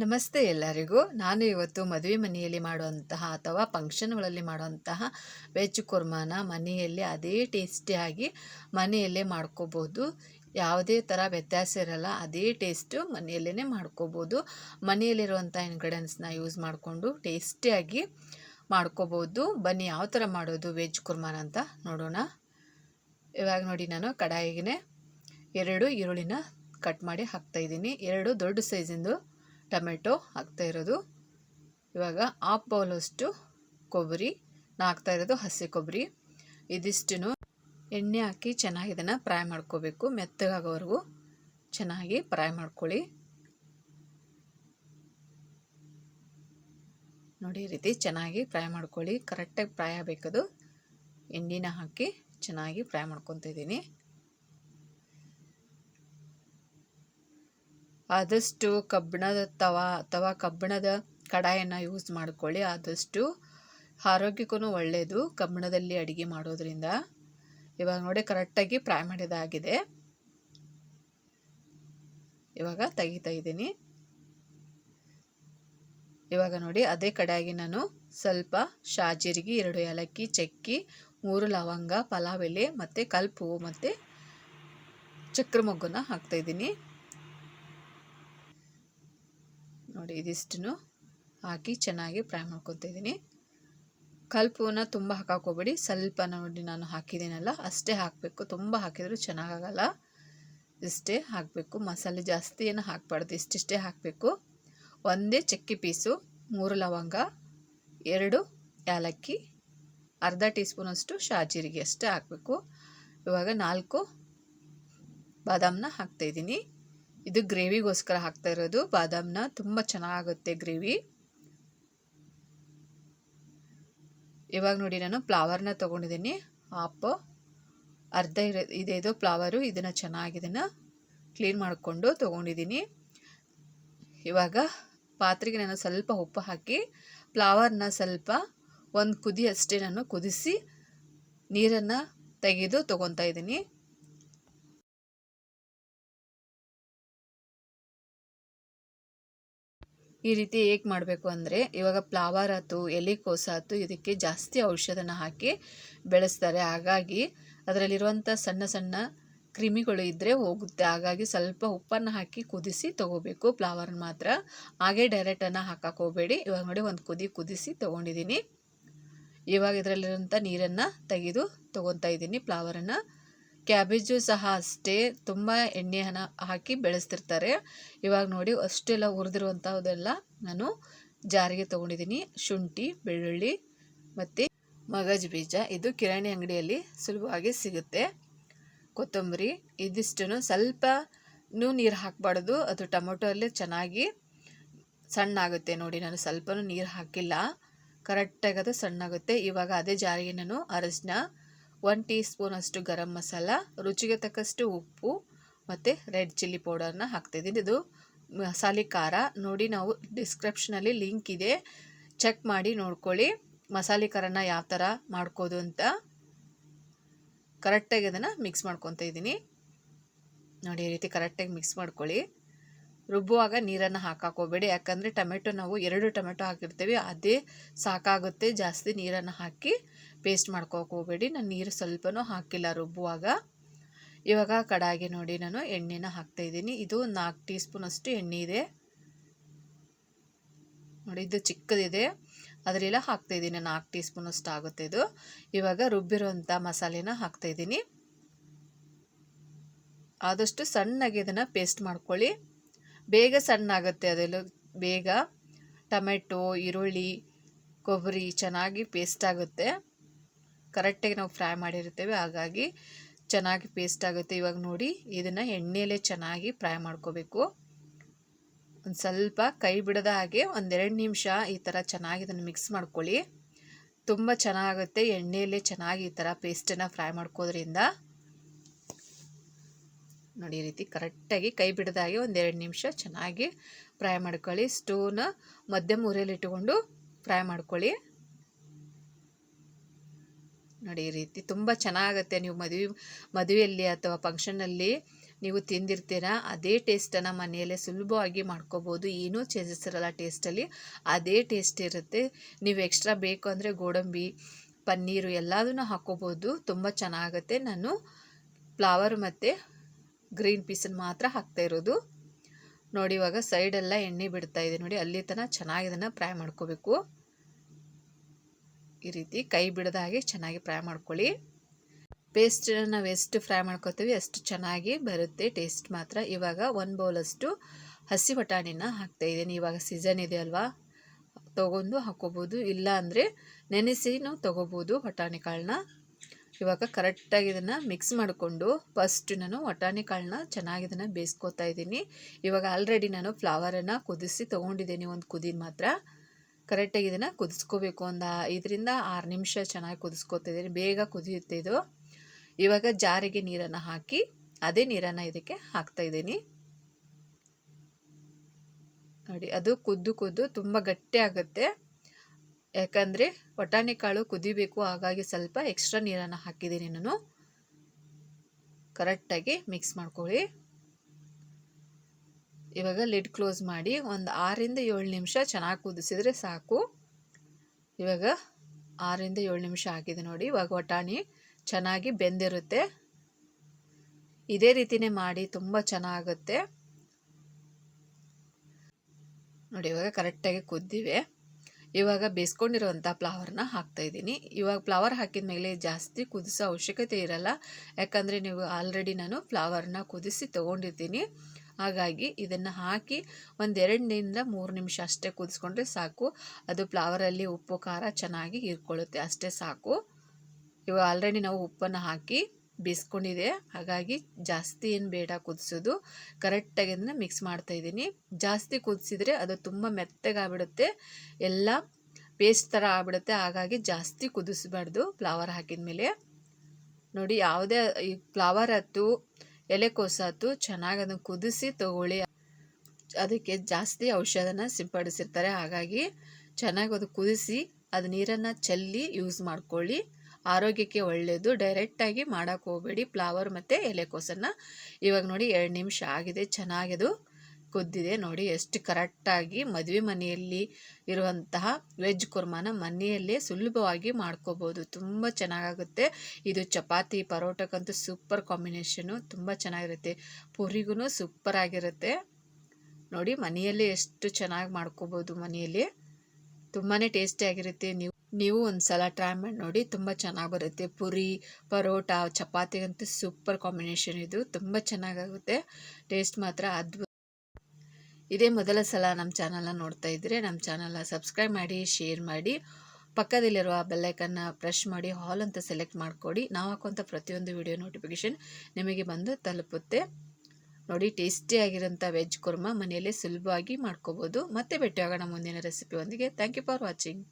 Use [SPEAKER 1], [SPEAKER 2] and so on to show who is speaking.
[SPEAKER 1] ನಮಸ್ತೆ ಎಲ್ಲರಿಗೂ. ನಾನು ಇವತ್ತು ಮದುವೆ ಮನೆಯಲ್ಲಿ ಮಾಡುವಂತಹ ಅಥವಾ ಫಂಕ್ಷನ್ಗಳಲ್ಲಿ ಮಾಡುವಂತಹ ವೆಜ್ ಕುರ್ಮಾನ ಮನೆಯಲ್ಲಿ ಅದೇ ಟೇಸ್ಟಿಯಾಗಿ ಮನೆಯಲ್ಲೇ ಮಾಡ್ಕೋಬೋದು. ಯಾವುದೇ ಥರ ವ್ಯತ್ಯಾಸ ಇರಲ್ಲ, ಅದೇ ಟೇಸ್ಟು ಮನೆಯಲ್ಲೇ ಮಾಡ್ಕೋಬೋದು. ಮನೆಯಲ್ಲಿರುವಂಥ ಇಂಗ್ರೀಡಿಯೆಂಟ್ಸ್ನ ಯೂಸ್ ಮಾಡಿಕೊಂಡು ಟೇಸ್ಟಿಯಾಗಿ ಮಾಡ್ಕೋಬೋದು. ಬನ್ನಿ, ಯಾವ ಥರ ಮಾಡೋದು ವೆಜ್ ಕುರ್ಮಾನ ಅಂತ ನೋಡೋಣ. ಇವಾಗ ನೋಡಿ, ನಾನು ಕಡಾಯಿಗೆ ಎರಡು ಈರುಳ್ಳಿನ ಕಟ್ ಮಾಡಿ ಹಾಕ್ತಾಯಿದ್ದೀನಿ ಎರಡು ದೊಡ್ಡ ಸೈಜಿಂದು ಟೊಮೆಟೊ ಹಾಕ್ತಾ ಇರೋದು. ಇವಾಗ ಹಾಫ್ ಬೌಲಷ್ಟು ಕೊಬ್ಬರಿ ನಾ ಹಾಕ್ತಾ ಇರೋದು ಹಸಿ ಕೊಬ್ಬರಿ. ಇದಿಷ್ಟು ಎಣ್ಣೆ ಹಾಕಿ ಚೆನ್ನಾಗಿ ಇದನ್ನು ಫ್ರೈ ಮಾಡ್ಕೋಬೇಕು. ಮೆತ್ತಗಾಗೋವರೆಗೂ ಚೆನ್ನಾಗಿ ಫ್ರೈ ಮಾಡ್ಕೊಳ್ಳಿ. ನೋಡಿ, ಈ ರೀತಿ ಚೆನ್ನಾಗಿ ಫ್ರೈ ಮಾಡ್ಕೊಳ್ಳಿ. ಕರೆಕ್ಟಾಗಿ ಫ್ರೈ ಆಗಬೇಕದು. ಎಣ್ಣೆನ ಹಾಕಿ ಚೆನ್ನಾಗಿ ಫ್ರೈ ಮಾಡ್ಕೊತ ಆದಷ್ಟು ಕಬ್ಬಿಣದ ತವ, ಅಥವಾ ಕಬ್ಬಿಣದ ಕಡಾಯನ್ನು ಯೂಸ್ ಮಾಡ್ಕೊಳ್ಳಿ. ಆದಷ್ಟು ಆರೋಗ್ಯಕ್ಕೂ ಒಳ್ಳೆಯದು ಕಬ್ಬಿಣದಲ್ಲಿ ಅಡುಗೆ ಮಾಡೋದ್ರಿಂದ. ಇವಾಗ ನೋಡಿ ಕರೆಕ್ಟಾಗಿ ಫ್ರೈ ಮಾಡಿದಾಗಿದೆ. ಇವಾಗ ತೆಗಿತಾ ಇದ್ದೀನಿ. ಇವಾಗ ನೋಡಿ, ಅದೇ ಕಡಾಯಿಗೆ ನಾನು ಸ್ವಲ್ಪ ಶಾಜೀರಿಗೆ ಎರಡು ಏಲಕ್ಕಿ ಚಕ್ಕಿ, ಮೂರು ಲವಂಗ, ಪಲಾವ್ ಎಲೆ, ಮತ್ತು ಕಲ್ಪು ಮತ್ತು ಚಕ್ರ ಮೊಗ್ಗನ್ನ ಹಾಕ್ತಾಯಿದ್ದೀನಿ ನೋಡಿ ಇದಿಷ್ಟು ಹಾಕಿ ಚೆನ್ನಾಗಿ ಫ್ರೈ ಮಾಡ್ಕೊತಿದ್ದೀನಿ ಕಲ್ಪುವನ್ನ ತುಂಬ ಹಾಕೋಬೇಡಿ. ಸ್ವಲ್ಪ ನೋಡಿ ನಾನು ಹಾಕಿದ್ದೀನಲ್ಲ, ಅಷ್ಟೇ ಹಾಕಬೇಕು. ತುಂಬ ಹಾಕಿದರೂ ಚೆನ್ನಾಗಾಗಲ್ಲ. ಇಷ್ಟೇ ಹಾಕಬೇಕು. ಮಸಾಲೆ ಜಾಸ್ತಿ ಏನು ಹಾಕಬಾರ್ದು. ಇಷ್ಟಿಷ್ಟೇ ಹಾಕಬೇಕು. ಒಂದೇ ಚಕ್ಕಿ ಪೀಸು, ಮೂರು ಲವಂಗ, ಎರಡು ಏಲಕ್ಕಿ ಅರ್ಧ ಟೀ ಸ್ಪೂನಷ್ಟು ಶಾಜೀರಿಗೆ ಅಷ್ಟೇ ಹಾಕಬೇಕು. ಇವಾಗ ನಾಲ್ಕು ಬಾದಾಮನ್ನ ಹಾಕ್ತಾಯಿದ್ದೀನಿ ಇದು ಗ್ರೇವಿಗೋಸ್ಕರ ಹಾಕ್ತಾ ಇರೋದು. ಬಾದಾಮ್ನ ತುಂಬ ಚೆನ್ನಾಗುತ್ತೆ ಗ್ರೇವಿ. ಇವಾಗ ನೋಡಿ ನಾನು ಫ್ಲವರ್ನ ತೊಗೊಂಡಿದ್ದೀನಿ. ಆಪು. ಅರ್ಧ ಇರೋ ಇದು ಫ್ಲವರು, ಇದನ್ನು ಚೆನ್ನಾಗಿ ಇದನ್ನು ಕ್ಲೀನ್ ಮಾಡಿಕೊಂಡು ತೊಗೊಂಡಿದ್ದೀನಿ. ಇವಾಗ ಪಾತ್ರೆಗೆ ನಾನು ಸ್ವಲ್ಪ ಉಪ್ಪು ಹಾಕಿ, ಫ್ಲವರ್ನ ಸ್ವಲ್ಪ ಒಂದು ಕುದಿ ಅಷ್ಟೇ ನಾನು ಕುದಿಸಿ ನೀರನ್ನು ತೆಗೆದು ತೊಗೊತಾ ಇದ್ದೀನಿ. ಈ ರೀತಿ ಹೇಗೆ ಮಾಡಬೇಕು ಅಂದರೆ, ಇವಾಗ ಫ್ಲವರ್ ಆಯ್ತು ಎಲೆಕೋಸ ಆಯ್ತು ಇದಕ್ಕೆ ಜಾಸ್ತಿ ಔಷಧನ ಹಾಕಿ ಬೆಳೆಸ್ತಾರೆ. ಹಾಗಾಗಿ ಅದರಲ್ಲಿರುವಂಥ ಸಣ್ಣ ಸಣ್ಣ ಕ್ರಿಮಿಗಳು ಇದ್ದರೆ ಹೋಗುತ್ತೆ. ಹಾಗಾಗಿ ಸ್ವಲ್ಪ ಉಪ್ಪನ್ನು ಹಾಕಿ ಕುದಿಸಿ ತೊಗೋಬೇಕು. ಫ್ಲವರ್ನ ಮಾತ್ರ. ಹಾಗೆ ಡೈರೆಕ್ಟನ್ನು ಹಾಕಕ್ಕೆ ಹೋಗಬೇಡಿ. ಇವಾಗ ನೋಡಿ ಒಂದು ಕುದಿ ಕುದಿಸಿ ತೊಗೊಂಡಿದ್ದೀನಿ ಇವಾಗ ಇದರಲ್ಲಿರೋಂಥ ನೀರನ್ನು ತೆಗೆದು ತೊಗೊತಾ ಇದ್ದೀನಿ ಫ್ಲವರನ್ನು ಕ್ಯಾಬೇಜು ಸಹ ಅಷ್ಟೇ ತುಂಬ ಎಣ್ಣೆಯನ್ನು ಹಾಕಿ ಬೆಳೆಸ್ತಿರ್ತಾರೆ. ಇವಾಗ ನೋಡಿ ಅಷ್ಟೆಲ್ಲ ಹುರಿದಿರುವಂಥದ್ದೆಲ್ಲ ನಾನು ಜಾರಿಗೆ ತೊಗೊಂಡಿದ್ದೀನಿ ಶುಂಠಿ, ಬೆಳ್ಳುಳ್ಳಿ ಮತ್ತು ಮಗಜ್ ಬೀಜ. ಇದು ಕಿರಾಣಿ ಅಂಗಡಿಯಲ್ಲಿ ಸುಲಭವಾಗಿ ಸಿಗುತ್ತೆ. ಕೊತ್ತಂಬರಿ ಇದಿಷ್ಟು ಸ್ವಲ್ಪ ನೀರು ಹಾಕಬಾರ್ದು. ಅದು ಟೊಮೊಟೊ ಅಲ್ಲೇ ಚೆನ್ನಾಗಿ ಸಣ್ಣ ಆಗುತ್ತೆ ನೋಡಿ. ನಾನು ಸ್ವಲ್ಪನೂ ನೀರು ಹಾಕಿಲ್ಲ. ಕರೆಕ್ಟಾಗಿ ಅದು ಸಣ್ಣ ಆಗುತ್ತೆ ಇವಾಗ ಅದೇ ಜಾರಿಗೆ ನಾನು ಅರಶಿನ ಒನ್ ಟೀ ಸ್ಪೂನಷ್ಟು ಗರಂ ಮಸಾಲ, ರುಚಿಗೆ ತಕ್ಕಷ್ಟು ಉಪ್ಪು ಮತ್ತು ರೆಡ್ ಚಿಲ್ಲಿ ಪೌಡರ್ನ ಹಾಕ್ತಾಯಿದ್ದೀನಿ ಇದು ಮಸಾಲೆ ಖಾರ. ನೋಡಿ ನಾವು ಡಿಸ್ಕ್ರಿಪ್ಷನಲ್ಲಿ ಲಿಂಕ್ ಇದೆ. ಚೆಕ್ ಮಾಡಿ ನೋಡ್ಕೊಳ್ಳಿ. ಮಸಾಲೆ ಖಾರನ ಯಾವ ಥರ ಮಾಡ್ಕೋದು ಅಂತ. ಕರೆಕ್ಟಾಗಿ ಅದನ್ನು ಮಿಕ್ಸ್ ಮಾಡ್ಕೊತ ಇದ್ದೀನಿ ನೋಡಿ ಈ ರೀತಿ ಕರೆಕ್ಟಾಗಿ ಮಿಕ್ಸ್ ಮಾಡ್ಕೊಳ್ಳಿ. ರುಬ್ಬುವಾಗ ನೀರನ್ನು ಹಾಕೋಬೇಡಿ ಯಾಕಂದರೆ ಟೊಮೆಟೊ ನಾವು ಎರಡು ಟೊಮೆಟೊ ಹಾಕಿರ್ತೀವಿ, ಅದೇ ಸಾಕಾಗುತ್ತೆ. ಜಾಸ್ತಿ ನೀರನ್ನು ಹಾಕಿ ಪೇಸ್ಟ್ ಮಾಡ್ಕೋಕೋಬೇಡಿ. ನಾನು ನೀರು ಸ್ವಲ್ಪನೂ ಹಾಕಿಲ್ಲ ರುಬ್ಬುವಾಗ. ಇವಾಗ ಕಡಾಯಿಗೆ ನೋಡಿ ನಾನು ಎಣ್ಣೆನ ಹಾಕ್ತಾಯಿದ್ದೀನಿ ಇದು ನಾಲ್ಕು ಟೀ ಸ್ಪೂನಷ್ಟು ಎಣ್ಣೆ ಇದೆ. ನೋಡಿ, ಇದು ಚಿಕ್ಕದಿದೆ. ಅದರೆಲ್ಲ ಹಾಕ್ತಾಯಿದ್ದೀನಿ ನಾಲ್ಕು ಟೀ ಸ್ಪೂನಷ್ಟು ಆಗುತ್ತೆ ಇದು. ಇವಾಗ ರುಬ್ಬಿರುವಂಥ ಮಸಾಲೆನ ಹಾಕ್ತಾಯಿದ್ದೀನಿ ಆದಷ್ಟು ಸಣ್ಣಗೆ ಇದನ್ನು ಪೇಸ್ಟ್ ಮಾಡ್ಕೊಳ್ಳಿ. ಬೇಗ ಸಣ್ಣ ಆಗುತ್ತೆ ಅದೆಲ್ಲ. ಬೇಗ ಟೊಮೆಟೊ, ಈರುಳ್ಳಿ, ಕೊಬ್ಬರಿ ಚೆನ್ನಾಗಿ ಪೇಸ್ಟ್ ಆಗುತ್ತೆ. ಕರೆಕ್ಟಾಗಿ ನಾವು ಫ್ರೈ ಮಾಡಿರ್ತೇವೆ ಹಾಗಾಗಿ ಚೆನ್ನಾಗಿ ಪೇಸ್ಟ್ ಆಗುತ್ತೆ. ಇವಾಗ ನೋಡಿ, ಇದನ್ನು ಎಣ್ಣೆಯಲ್ಲೇ ಚೆನ್ನಾಗಿ ಫ್ರೈ ಮಾಡ್ಕೋಬೇಕು. ಒಂದು ಸ್ವಲ್ಪ ಕೈ ಬಿಡದ ಹಾಗೆ ಒಂದೆರಡು ನಿಮಿಷ ಈ ಥರ ಚೆನ್ನಾಗಿ ಇದನ್ನು ಮಿಕ್ಸ್ ಮಾಡ್ಕೊಳ್ಳಿ. ತುಂಬ ಚೆನ್ನಾಗುತ್ತೆ. ಎಣ್ಣೆಯಲ್ಲೇ ಚೆನ್ನಾಗಿ ಈ ಥರ ಪೇಸ್ಟನ್ನು ಫ್ರೈ ಮಾಡ್ಕೋದ್ರಿಂದ. ನೋಡಿ ಈ ರೀತಿ ಕರೆಕ್ಟಾಗಿ ಕೈ ಬಿಡದಾಗಿ ಒಂದೆರಡು ನಿಮಿಷ ಚೆನ್ನಾಗಿ ಫ್ರೈ ಮಾಡ್ಕೊಳ್ಳಿ. ಸ್ಟೋವ್ನ ಮಧ್ಯಮ ಉರಿಯಲ್ಲಿ ಇಟ್ಟುಕೊಂಡು ಫ್ರೈ ಮಾಡ್ಕೊಳ್ಳಿ. ನೋಡಿ ಈ ರೀತಿ ತುಂಬ ಚೆನ್ನಾಗುತ್ತೆ. ನೀವು ಮದುವೆ, ಮದುವೆಯಲ್ಲಿ ಅಥವಾ ಫಂಕ್ಷನಲ್ಲಿ ನೀವು ತಿಂದಿರ್ತೀರಾ, ಅದೇ ಟೇಸ್ಟನ್ನು ಮನೆಯಲ್ಲೇ ಸುಲಭವಾಗಿ ಮಾಡ್ಕೋಬೋದು. ಏನೂ ಚೇಂಜಸ್ ಇರಲ್ಲ ಟೇಸ್ಟಲ್ಲಿ. ಅದೇ ಟೇಸ್ಟ್ ಇರುತ್ತೆ. ನೀವು ಎಕ್ಸ್ಟ್ರಾ ಬೇಕು ಅಂದರೆ ಗೋಡಂಬಿ, ಪನ್ನೀರು ಎಲ್ಲದನ್ನು ಹಾಕ್ಕೋಬೋದು. ತುಂಬ ಚೆನ್ನಾಗುತ್ತೆ. ನಾನು ಫ್ಲವರ್ ಮತ್ತು ಗ್ರೀನ್ ಪೀಸನ್ನು ಮಾತ್ರ ಹಾಕ್ತಾ ಇರೋದು. ನೋಡಿ, ಇವಾಗ ಸೈಡೆಲ್ಲ ಎಣ್ಣೆ ಬಿಡ್ತಾ ಇದೆ. ನೋಡಿ, ಅಲ್ಲಿ ತನಕ ಚೆನ್ನಾಗಿ ಇದನ್ನು ಫ್ರೈ ಮಾಡ್ಕೋಬೇಕು. ಈ ರೀತಿ ಕೈ ಬಿಡದ ಹಾಗೆ ಚೆನ್ನಾಗಿ ಫ್ರೈ ಮಾಡ್ಕೊಳ್ಳಿ. ಪೇಸ್ಟನ್ನು ನಾವು ಎಷ್ಟು ಫ್ರೈ ಮಾಡ್ಕೋತೀವಿ ಅಷ್ಟು ಚೆನ್ನಾಗಿ ಬರುತ್ತೆ, ಟೇಸ್ಟ್ ಮಾತ್ರ. ಇವಾಗ ಒಂದು ಬೌಲಷ್ಟು ಹಸಿ ಬಟಾಣಿನ ಹಾಕ್ತಾ ಇದ್ದೀನಿ. ಇವಾಗ ಸೀಸನ್ ಇದೆ ಅಲ್ವಾ? ತೊಗೊಂಡು ಹಾಕೋಬೋದು ಇಲ್ಲ ಅಂದರೆ ನೆನೆಸಿ ನಾವು ತೊಗೋಬೋದು ಬಟಾಣಿ ಕಾಳನ್ನ. ಇವಾಗ ಕರೆಕ್ಟಾಗಿ ಇದನ್ನು ಮಿಕ್ಸ್ ಮಾಡಿಕೊಂಡು ಫಸ್ಟ್ ನಾನು ವಟಾಣಿ ಕಾಳನ್ನ ಚೆನ್ನಾಗಿ ಇದನ್ನು ಬೇಯಿಸ್ಕೊತಾ ಇದ್ದೀನಿ. ಇವಾಗ ಆಲ್ರೆಡಿ ನಾನು ಫ್ಲವರನ್ನು ಕುದಿಸಿ ತೊಗೊಂಡಿದ್ದೀನಿ ಒಂದು ಕುದಿನ ಮಾತ್ರ. ಕರೆಕ್ಟಾಗಿ ಇದನ್ನು ಕುದಿಸ್ಕೋಬೇಕು ಒಂದು ಐದರಿಂದ ಆರು ನಿಮಿಷ ಚೆನ್ನಾಗಿ ಕುದಿಸ್ಕೋತಿದ್ದೀನಿ ಬೇಗ ಕುದಿಯುತ್ತೆ ಇದು. ಇವಾಗ ಜಾರಿಗೆ ನೀರನ್ನು ಹಾಕಿ ಅದೇ ನೀರನ್ನು ಇದಕ್ಕೆ ಹಾಕ್ತಾ ಇದ್ದೀನಿ. ನೋಡಿ, ಅದು ಕುದ್ದು ಕುದ್ದು ತುಂಬ ಗಟ್ಟಿ ಆಗುತ್ತೆ. ಯಾಕಂದರೆ ಬಟಾಣಿ ಕಾಳು ಕುದಿಬೇಕು, ಹಾಗಾಗಿ ಸ್ವಲ್ಪ ಎಕ್ಸ್ಟ್ರಾ ನೀರನ್ನು ಹಾಕಿದ್ದೀನಿ ನಾನು. ಕರೆಕ್ಟಾಗಿ ಮಿಕ್ಸ್ ಮಾಡ್ಕೊಳ್ಳಿ. ಇವಾಗ ಲಿಡ್ ಕ್ಲೋಸ್ ಮಾಡಿ ಒಂದು ಆರಿಂದ ಏಳು ನಿಮಿಷ ಚೆನ್ನಾಗಿ ಕುದಿಸಿದ್ರೆ ಸಾಕು. ಇವಾಗ ಆರಿಂದ ಏಳು ನಿಮಿಷ ಆಗಿದೆ ನೋಡಿ, ಇವಾಗ ವಟಾಣಿ ಚೆನ್ನಾಗಿ ಬೆಂದಿರುತ್ತೆ. ಇದೇ ರೀತಿನೇ ಮಾಡಿ ತುಂಬ ಚೆನ್ನಾಗುತ್ತೆ. ನೋಡಿ, ಇವಾಗ ಕರೆಕ್ಟಾಗಿ ಕುದ್ದಿವೆ. ಇವಾಗ ಬೇಯಿಸ್ಕೊಂಡಿರೋವಂಥ ಫ್ಲವರ್ನ ಹಾಕ್ತಾಯಿದ್ದೀನಿ ಇವಾಗ ಫ್ಲವರ್ ಹಾಕಿದ ಮೇಲೆ ಜಾಸ್ತಿ ಕುದಿಸೋ ಅವಶ್ಯಕತೆ ಇರಲ್ಲ. ಯಾಕಂದರೆ ನೀವು ಆಲ್ರೆಡಿ ನಾನು ಫ್ಲವರ್ನ ಕುದಿಸಿ ತೊಗೊಂಡಿರ್ತೀನಿ. ಹಾಗಾಗಿ ಇದನ್ನು ಹಾಕಿ ಒಂದೆರಡರಿಂದ ಮೂರು ನಿಮಿಷ ಅಷ್ಟೇ ಕುದಿಸ್ಕೊಂಡ್ರೆ ಸಾಕು. ಅದು ಫ್ಲವರಲ್ಲಿ ಉಪ್ಪು, ಖಾರ ಚೆನ್ನಾಗಿ ಹೀರ್ಕೊಳ್ಳುತ್ತೆ. ಅಷ್ಟೇ ಸಾಕು. ಇವಾಗ ಆಲ್ರೆಡಿ ನಾವು ಉಪ್ಪನ್ನು ಹಾಕಿ ಬೇಯಿಸ್ಕೊಂಡಿದೆ ಹಾಗಾಗಿ ಜಾಸ್ತಿ ಏನು ಬೇಡ ಕುದಿಸೋದು. ಕರೆಕ್ಟಾಗಿ ಅದನ್ನು ಮಿಕ್ಸ್ ಮಾಡ್ತಾ ಇದ್ದೀನಿ. ಜಾಸ್ತಿ ಕುದಿಸಿದ್ರೆ ಅದು ತುಂಬ ಮೆತ್ತಗಾಗ್ಬಿಡುತ್ತೆ. ಎಲ್ಲ ಪೇಸ್ಟ್ ಥರ ಆಗ್ಬಿಡುತ್ತೆ. ಹಾಗಾಗಿ ಜಾಸ್ತಿ ಕುದಿಸ್ಬಾರ್ದು ಫ್ಲವರ್ ಹಾಕಿದ ಮೇಲೆ. ನೋಡಿ, ಯಾವುದೇ ಈ ಫ್ಲವರ್ ಹತ್ತು ಎಲೆಕೋಸು ಹತ್ತು ಚೆನ್ನಾಗಿ ಅದನ್ನು ಕುದಿಸಿ ತಗೊಳ್ಳಿ. ಅದಕ್ಕೆ ಜಾಸ್ತಿ ಔಷಧನ ಸಿಂಪಡಿಸಿರ್ತಾರೆ. ಹಾಗಾಗಿ ಚೆನ್ನಾಗಿ ಅದು ಕುದಿಸಿ, ಅದು ನೀರನ್ನು ಚೆಲ್ಲಿ ಯೂಸ್ ಮಾಡ್ಕೊಳ್ಳಿ. ಆರೋಗ್ಯಕ್ಕೆ ಒಳ್ಳೆಯದು ಡೈರೆಕ್ಟಾಗಿ ಮಾಡೋಕ್ಕೆ ಹೋಗಬೇಡಿ. ಫ್ಲವರ್ ಮತ್ತು ಎಲೆಕೋಸನ್ನು ಇವಾಗ ನೋಡಿ ಎರಡು ನಿಮಿಷ ಆಗಿದೆ ಚೆನ್ನಾಗಿದು ಕುದ್ದಿದೆ ನೋಡಿ ಎಷ್ಟು ಕರೆಕ್ಟಾಗಿ ಮದುವೆ ಮನೆಯಲ್ಲಿ ಇರುವಂತಹ ವೆಜ್ ಕುರ್ಮಾನ ಮನೆಯಲ್ಲೇ ಸುಲಭವಾಗಿ ಮಾಡ್ಕೋಬೋದು. ತುಂಬ ಚೆನ್ನಾಗಾಗುತ್ತೆ. ಇದು ಚಪಾತಿ ಪರೋಟಕ್ಕಂತೂ ಸೂಪರ್ ಕಾಂಬಿನೇಷನು ತುಂಬ ಚೆನ್ನಾಗಿರುತ್ತೆ. ಪುರಿಗೂ ಸೂಪರ್ ಆಗಿರುತ್ತೆ. ನೋಡಿ ಮನೆಯಲ್ಲೇ ಎಷ್ಟು ಚೆನ್ನಾಗಿ ಮಾಡ್ಕೋಬೋದು ಮನೆಯಲ್ಲಿ. ತುಂಬಾ ಟೇಸ್ಟಿಯಾಗಿರುತ್ತೆ ನೀವು ನೀವು ಒಂದು ಸಲ ಟ್ರೈ ಮಾಡಿ ನೋಡಿ, ತುಂಬ ಚೆನ್ನಾಗಿ ಬರುತ್ತೆ. ಪುರಿ, ಪರೋಟ ಚಪಾತಿಗಂತೂ ಸೂಪರ್ ಕಾಂಬಿನೇಷನ್ ಇದು. ತುಂಬ ಚೆನ್ನಾಗಾಗುತ್ತೆ ಟೇಸ್ಟ್ ಮಾತ್ರ ಅದ್ಭುತ. ಇದೇ ಮೊದಲ ಸಲ ನಮ್ಮ ಚಾನಲನ್ನ ನೋಡ್ತಾ ಇದ್ದರೆ ನಮ್ಮ ಚಾನಲ್ನ ಸಬ್ಸ್ಕ್ರೈಬ್ ಮಾಡಿ ಶೇರ್ ಮಾಡಿ, ಪಕ್ಕದಲ್ಲಿರುವ ಬೆಲ್ಲೈಕನ್ನ ಪ್ರೆಶ್ ಮಾಡಿ ಹಾಲ್ ಅಂತ ಸೆಲೆಕ್ಟ್ ಮಾಡಿಕೊಡಿ. ನಾವು ಹಾಕುವಂಥ ಪ್ರತಿಯೊಂದು ವಿಡಿಯೋ ನೋಟಿಫಿಕೇಷನ್ ನಿಮಗೆ ಬಂದು ತಲುಪುತ್ತೆ. ನೋಡಿ ಟೇಸ್ಟಿಯಾಗಿರೋಂಥ ವೆಜ್ ಕುರ್ಮ ಮನೆಯಲ್ಲೇ ಸುಲಭವಾಗಿ ಮಾಡ್ಕೋಬೋದು. ಮತ್ತೆ ಭೇಟಿಯಾಗೋಣ ಮುಂದಿನ ರೆಸಿಪಿ ಒಂದಿಗೆ. Thank you for watching